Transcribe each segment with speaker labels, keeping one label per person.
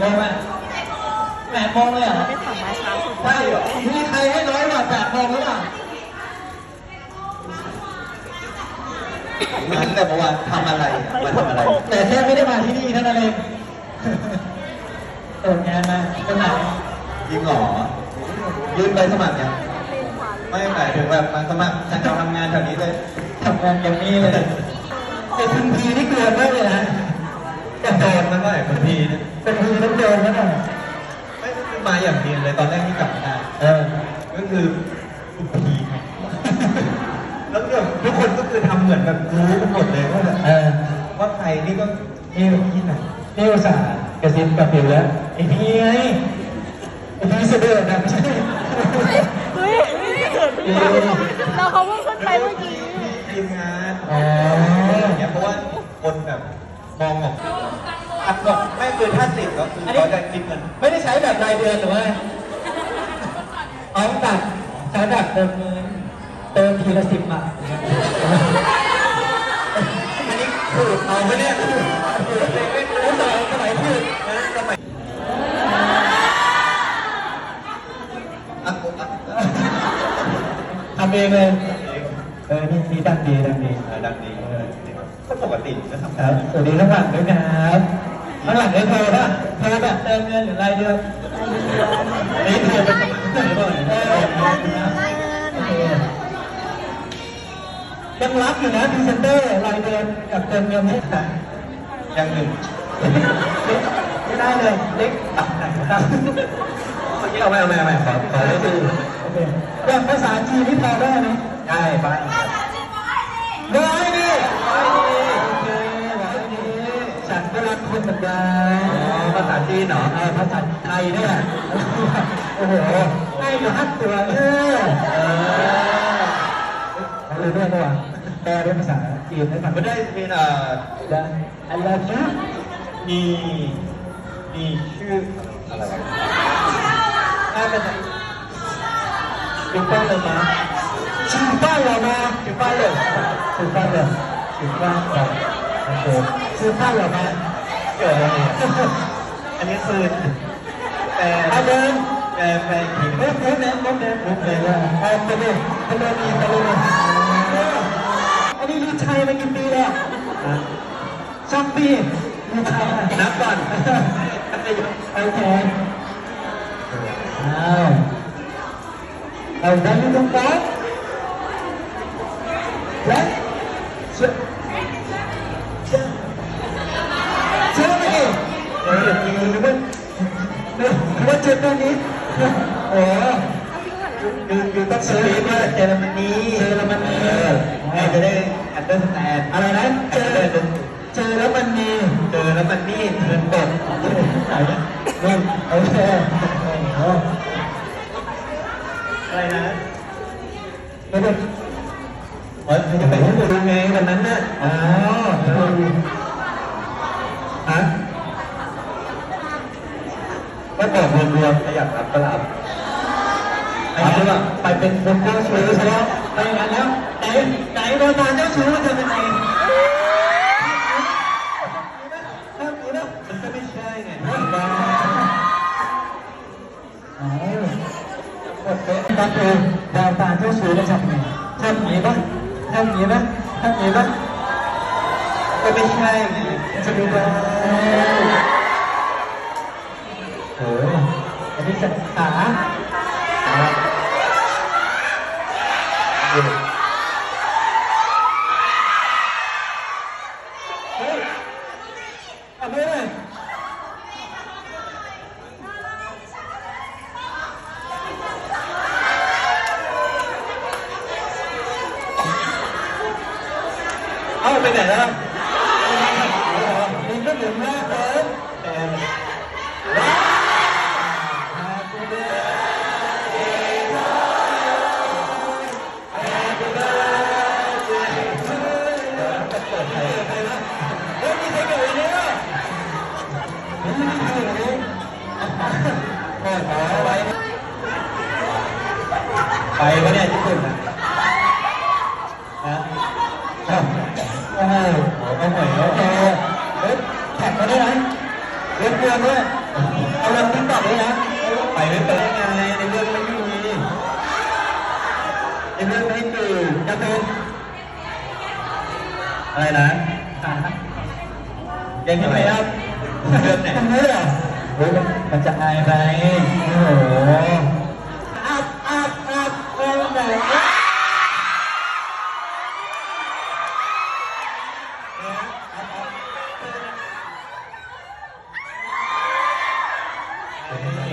Speaker 1: โมงไหมแปดโมงเลยเหรอ
Speaker 2: ไม่ถามมาเช้าสุด
Speaker 1: ใช่เหรอมีใครให้น้อยกว่าแปดโมงหรือเปล่า
Speaker 3: ตั้งแต่เมื่อวานทำอะไรมาทำอะไร
Speaker 1: แต่แค่ไม่ได้มาที่นี่เท่านั้นเองเปิดงานมาเป็นไหน
Speaker 3: ยิงหรอยื่นใบสมัครยังไม่หมายถึงแบบมาสมัครฉันจะทำงานแถวนี้เลย
Speaker 1: ทำงานอย่างนี้เลยเป็นทันทีนี่เกลือมากเลยนะ
Speaker 3: จะโดนมันก็ไหนบางทีนะ
Speaker 1: เป็นทีต้องเดินแล้วนะ
Speaker 3: ไม่ไม่มาอย่างเดียวเลยตอนแรกที่กลับมา
Speaker 1: เออ
Speaker 3: ก็คือทุกทีครับแล้วแบบทุกคนก็คือทำเหมือนแบบรู้กันหมดเลยว่าแบบ
Speaker 1: เออ
Speaker 3: ว่าใครนี่ก็
Speaker 1: นี่ที่ไหนนี่อุตส่าห์กระซิบกับผิวแล้วไอ้พี่ไงไอ้พี่เสด็จนะไม่ใช่
Speaker 2: เฮ้ยเกิดพี่มาเราเขาเพิ่งขึ้นไปเมื่อกี้
Speaker 3: ทีมงาน
Speaker 1: อ๋อ
Speaker 3: อย่างเงี้ยเพราะว่าคนแบบมองออกอัดบอก ไม่คือถ้าติดก็คือเขาจะคิดเงิน
Speaker 1: ไม่ได้ใช้แบบรายเดือนหรือว่าเอาแบบใช้แบบเติมเงินเติมทีละสิบบาท
Speaker 3: อันนี้คือเอาไปเนี่ยคือไม่รู้
Speaker 1: รู้สมัยสมัยพูด
Speaker 3: นะสมัยอะผมอะ
Speaker 1: ทำเองเลยเออนี่นี่ดังดีดังดี
Speaker 3: เออดังดีเออก็ปกติก็ทำ
Speaker 1: ครับสวัสดีข้างหลังด้วยครับ ข้างหลังได้เธอป่ะเธอแบบเติมเงินหรือรายเดือนนี่เธอเป็นสมัครไหนบ่อยเออยังรับอยู่นะพรีเซนเตอร์รายเดือนกับเติมเงินให้ค่ะ
Speaker 3: ยังหนึ่ง
Speaker 1: ไม่ได้เลยเล็กตัดไหนครับ
Speaker 3: เมื่อกี้เอาไม่เอาไม่เอาไม่ขอขอได้ดู
Speaker 1: โอเคอย่างภาษาจีนที่พอได้ไหม
Speaker 3: ได้ไป
Speaker 1: รักคุณเหมือนกัน
Speaker 3: ภาษาจีนเหรอ
Speaker 1: ภาษาไทยเนี่ยโอ้โหให้อยู่ห้าตัวเออเออเขาเรียนด้วยตัวแปลเป็นภาษาจีนให้ฟัง
Speaker 3: ไม่ได้มีเอ่อ
Speaker 1: ได้อะไรนะ
Speaker 3: มีมีชื่ออะไรวะ
Speaker 1: ได้เป็นถูกต้องเลยนะชื่อบ้านเรามาชื่อบ้านเลยชื่อบ้านเลยชื่อบ้านเราโอเคชื่อบ้านเรามา
Speaker 3: เกิดอะไรเนี่ยอันนี้คือแปล
Speaker 1: อาเดิน
Speaker 3: แปลแปลอีกที
Speaker 1: เริ่มเริ่มเริ่มเริ่มเริ่มเริ่มเลยว่าเออไปเลยไปเลยดีไปเลยอันนี้ลูกชายมากี่ปีแล้วสองปีลูกชาย
Speaker 3: นับก่อน
Speaker 1: โอเคเอาเอาไดันอยู่ตรงกลาง เจอแล้วมันมี
Speaker 3: เออให้จะได้อันเดอร์สแตน
Speaker 1: อะไรนะเจอเจอแล้วมันมี
Speaker 3: เจอแล้วมันนี่เทินบท
Speaker 1: ไหนนี่โอเคอ้
Speaker 3: อะไรนะ
Speaker 1: ไม่ได้
Speaker 3: เออจะไปที่ดูไงวันนั้นน่ะ
Speaker 1: อ๋อ
Speaker 3: ฮะก็บอกรวมๆถ้าอยากรับก็รับ
Speaker 1: ไอ้นี่ไปเป็นคนเจ้าชู้ใช่ไหม อย่างนั้นแล้วไหนไหนโดนมาเจ้าชู้เธอเป็นไง
Speaker 3: ถ้าพูดแล้วมันก็ไม่ใช่ไง
Speaker 1: อ๋อโอเคนั่นคือดาวตาเจ้าชู้แล้วทำไงทำอย่างนี้ปะทำอย่างนี้ปะทำอย่างนี้ปะ
Speaker 3: ก็ไม่ใช่ไง
Speaker 1: จะดูได้โอ้ยอันนี้จะขา เม่ขอไว้ไปวะเนี่ยญี่ปุ่นนะนะโอ้โหโอ้โหโอเคเฮ้ยแท็กมาด้วยนะเรื่องเรื่องด้วยเอาลงติ๊
Speaker 3: กต็อกด้วยนะ
Speaker 1: ไปไม่เป็
Speaker 3: นไง
Speaker 1: ในเรื่องไม่มีในเรื่องไม่มี
Speaker 3: การ์ตูนอะไรนะเก่งที่ไหนครับเรื่องไหน
Speaker 1: ฮ้ยมันจะอายไหมโอ้โหอัพอัพอัพเออไหนอะ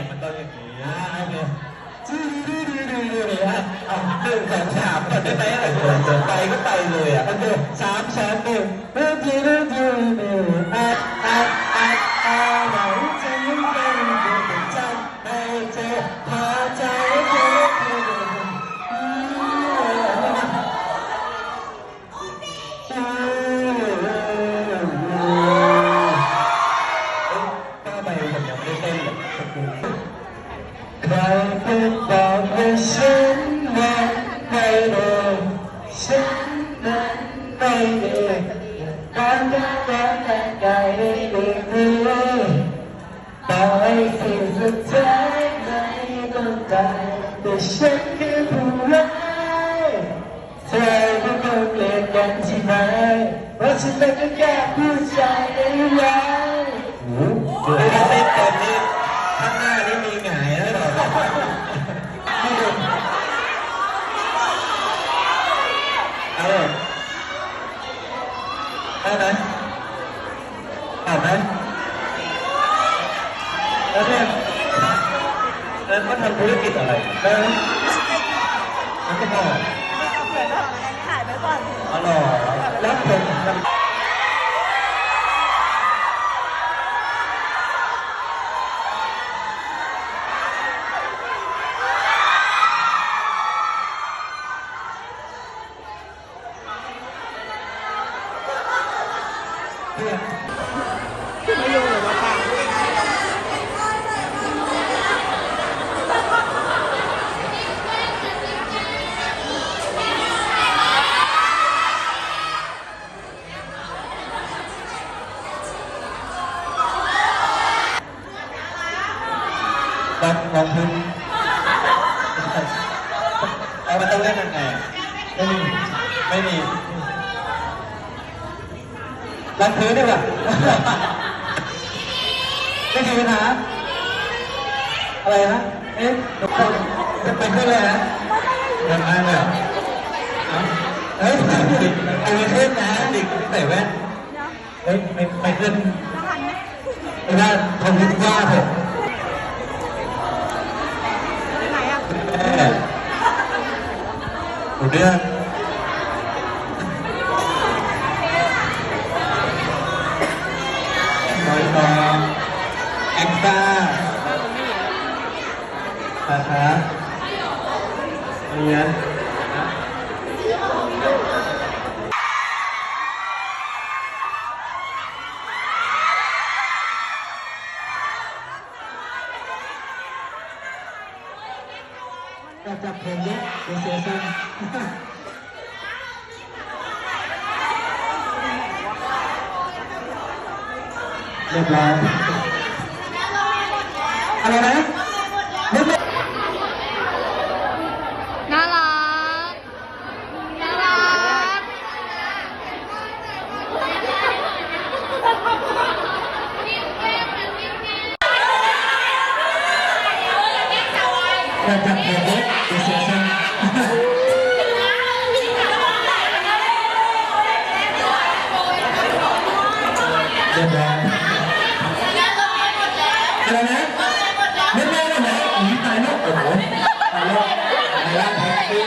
Speaker 3: มันต้องอย่างนี้
Speaker 1: อ่าโอเคจื้อดื้อดื้อดื้อดื้อดื้ออะเอาหนึ่งสองสามก่อนได้ไหมอะเดินเดินไปก็ไปเลยอะโอเคสา ฉันนั้นไม่ได้การรันกกันแต่ไกลได้เลยต่อให้สิ่งสุดท้ายไม่ต้องการแต่ฉันคือผู้ร้ายเธอก็คงเกลียดกันใช่ไหมเพราะฉันเป็นแค่ผู้ชายในร้าย
Speaker 3: คือถ้าเต้นเต็มนี่ข้างหน้านี่มีหงายแล้วเหรอเอาได้ไหมเอาไหมแล้วเนี่ย แล้วก็ทำธุรกิจอะไรเออมันก็บอก
Speaker 2: ถ่ายไปก่อน
Speaker 3: อ๋อเหรอแล้วผมทำ
Speaker 2: ไม่รู้เลยว่าปัง
Speaker 3: ลองลองพื้นเอามันต้องเล่นยังไงไม่มีไม่มีรันพื้นดีกว่าไม่มีปัญหาอะไรนะเอ๊ะจะไปขึ้นเลยนะเดินมาเลยเหรอเฮ้ยติดเอาไปขึ้นนะติใส่แว่นเฮ้ยไม่ไม่ขึ้น
Speaker 2: ต้องหันไหม
Speaker 3: ไม่ได้ทำทุกว่าเถอะ
Speaker 2: ไปไหนอะ
Speaker 3: แม่ หนูเดือนน้อยตองแอ็กซ่าอาฮะอะไรเงี้ย
Speaker 1: จับจับผมเยอะเดี๋ยเสียทรงเรียบร้อยอะไรนะนึกไม่
Speaker 2: น่ารัก น่ารัก
Speaker 1: จับจับผมเยอะเดี๋ยวเสียทรง เรียบร้อยอะไรนะไม่แม่เลยนะอุ้ยตายแล้วโอ้โหตายแล้วตายแล้วแท็กซี่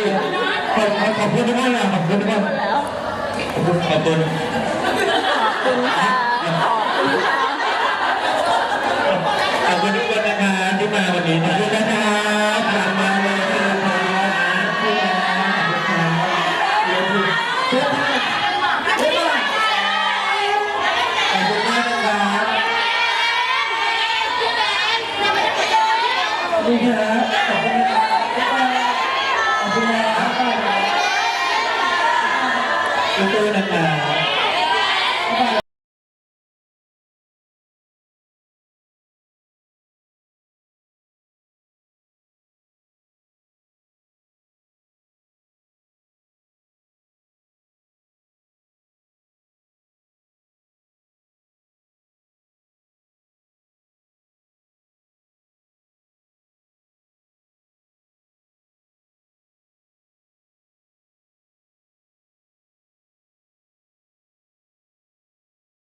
Speaker 1: ขอบขอบขอบคุณทุกท่านนะขอบคุณทุกท่านขอบคุณขอบคุณ ดีครับขอบคุณนะครับขอบคุณนะครับขอบคุณนะครับ